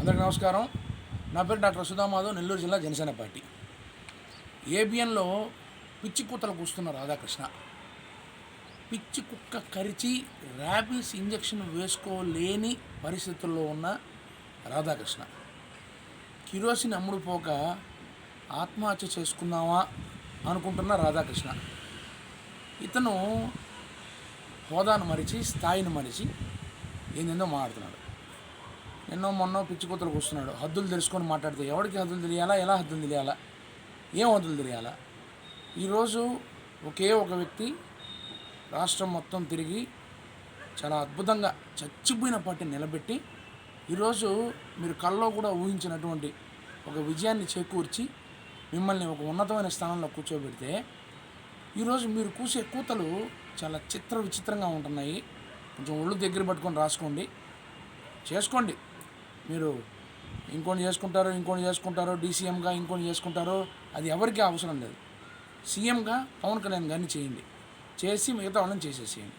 అందరికీ నమస్కారం. నా పేరు డాక్టర్ సుధామాధవ్ నెల్లూరు జిల్లా జనసేన పార్టీ. ఏబిఎన్లో పిచ్చి కూతలు కూస్తున్న రాధాకృష్ణ. పిచ్చి కుక్క కరిచి ర్యాబీస్ ఇంజెక్షన్ వేసుకోలేని పరిస్థితుల్లో ఉన్న రాధాకృష్ణ. కిరోసిన్ అమ్ముడుపోక ఆత్మహత్య చేసుకుందామా అనుకుంటున్న రాధాకృష్ణ. ఇతను హోదాను మరిచి స్థాయిని మరిచి ఏందేందో మాట్లాడుతున్నాడు. ఎన్నో మొన్నో పిచ్చి కూతురు హద్దులు తెలుసుకొని మాట్లాడితే ఎవరికి హద్దులు తెలియాలా? ఎలా హద్దులు తెలియాలా? ఏం హద్దులు తెలియాలా? ఈరోజు ఒకే ఒక వ్యక్తి రాష్ట్రం మొత్తం తిరిగి చాలా అద్భుతంగా చచ్చిపోయిన పార్టీని నిలబెట్టి ఈరోజు మీరు కల్లో కూడా ఊహించినటువంటి ఒక విజయాన్ని చేకూర్చి మిమ్మల్ని ఒక ఉన్నతమైన స్థానంలో కూర్చోబెడితే ఈరోజు మీరు కూసే కూతలు చాలా చిత్ర విచిత్రంగా ఉంటున్నాయి. కొంచెం ఒళ్ళు దగ్గర పట్టుకొని రాసుకోండి. చేసుకోండి. మీరు ఇంకొని చేసుకుంటారో ఇంకొని చేసుకుంటారో డీసీఎంగా ఇంకొని చేసుకుంటారో అది ఎవరికీ అవసరం లేదు. సీఎంగా పవన్ కళ్యాణ్ గారిని చేయండి. చేసి మిగతా వాళ్ళని చేసేసేయండి.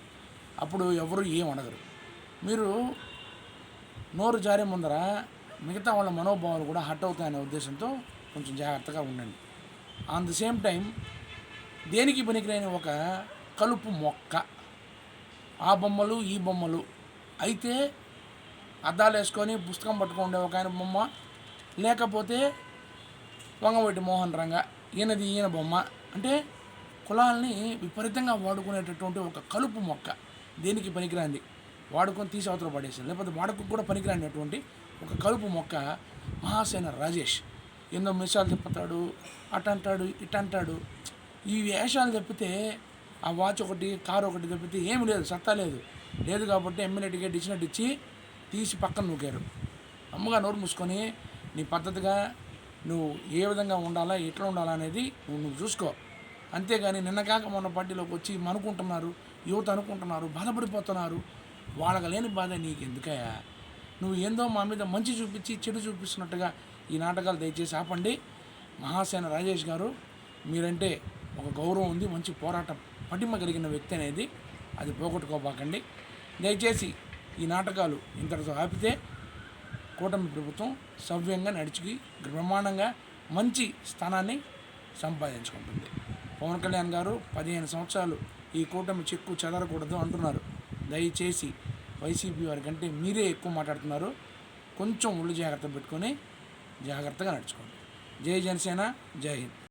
అప్పుడు ఎవరు ఏం అడగరు. మీరు నోరు జారే ముందర మిగతా వాళ్ళ మనోభావాలు కూడా హట్ అవుతాయనే ఉద్దేశంతో కొంచెం జాగ్రత్తగా ఉండండి. ఆన్ ది సేమ్ టైం దేనికి పనికిరాని ఒక కలుపు మొక్క. ఆ బొమ్మలు ఈ బొమ్మలు. అయితే అద్దాలు వేసుకొని పుస్తకం పట్టుకుండే ఒక ఆయన బొమ్మ లేకపోతే వంగవటి మోహన్ రంగ ఈయనది ఈయన బొమ్మ. అంటే కులాల్ని విపరీతంగా వాడుకునేటటువంటి ఒక కలుపు మొక్క దేనికి పనికిరాంది? వాడుకొని తీసి అవతల పడేసింది. లేకపోతే వాడుకు కూడా పనికిరానిటువంటి ఒక కలుపు మొక్క మహాసేన రాజేష్. ఎన్నో మిసాలు తిప్పుతాడు అటంటాడు ఇటంటాడు ఈ వేషాలు తప్పితే ఆ వాచ్ ఒకటి కారు ఒకటి తప్పితే ఏమి లేదు సత్తా లేదు. లేదు కాబట్టి ఎమ్మెల్యే టికెట్ ఇచ్చినట్టు ఇచ్చి తీసి పక్కన నూకారు. అమ్మగా నోరు మూసుకొని నీ పద్ధతిగా నువ్వు ఏ విధంగా ఉండాలా ఎట్లా ఉండాలా అనేది నువ్వు నువ్వు చూసుకో. అంతేగాని నిన్న కాక మొన్న పార్టీలోకి వచ్చి అనుకుంటున్నారు యువత అనుకుంటున్నారు బాధపడిపోతున్నారు వాళ్ళకి లేని బాధ నీకు ఎందుకయ్యా నువ్వు ఏందో మా మీద మంచి చూపించి చెడు చూపిస్తున్నట్టుగా ఈ నాటకాలు దయచేసి ఆపండి. మహాసేన రాజేష్ గారు మీరంటే ఒక గౌరవం ఉంది మంచి పోరాటం పటిమ కలిగిన వ్యక్తి అనేది అది పోగొట్టుకోబాకండి. దయచేసి ఈ నాటకాలు ఇంతటితో ఆపితే కూటమి ప్రభుత్వం సవ్యంగా నడిచి బ్రహ్మాండంగా మంచి స్థానాన్ని సంపాదించుకుంటుంది. పవన్ కళ్యాణ్ గారు పదిహేను సంవత్సరాలు ఈ కూటమి చెక్కు చెదరకూడదు అంటున్నారు. దయచేసి వైసీపీ వారి కంటే మీరే ఎక్కువ మాట్లాడుతున్నారు. కొంచెం ఒళ్ళు జాగ్రత్త పెట్టుకొని జాగ్రత్తగా నడుచుకోండి. జై జనసేన జై హింద్.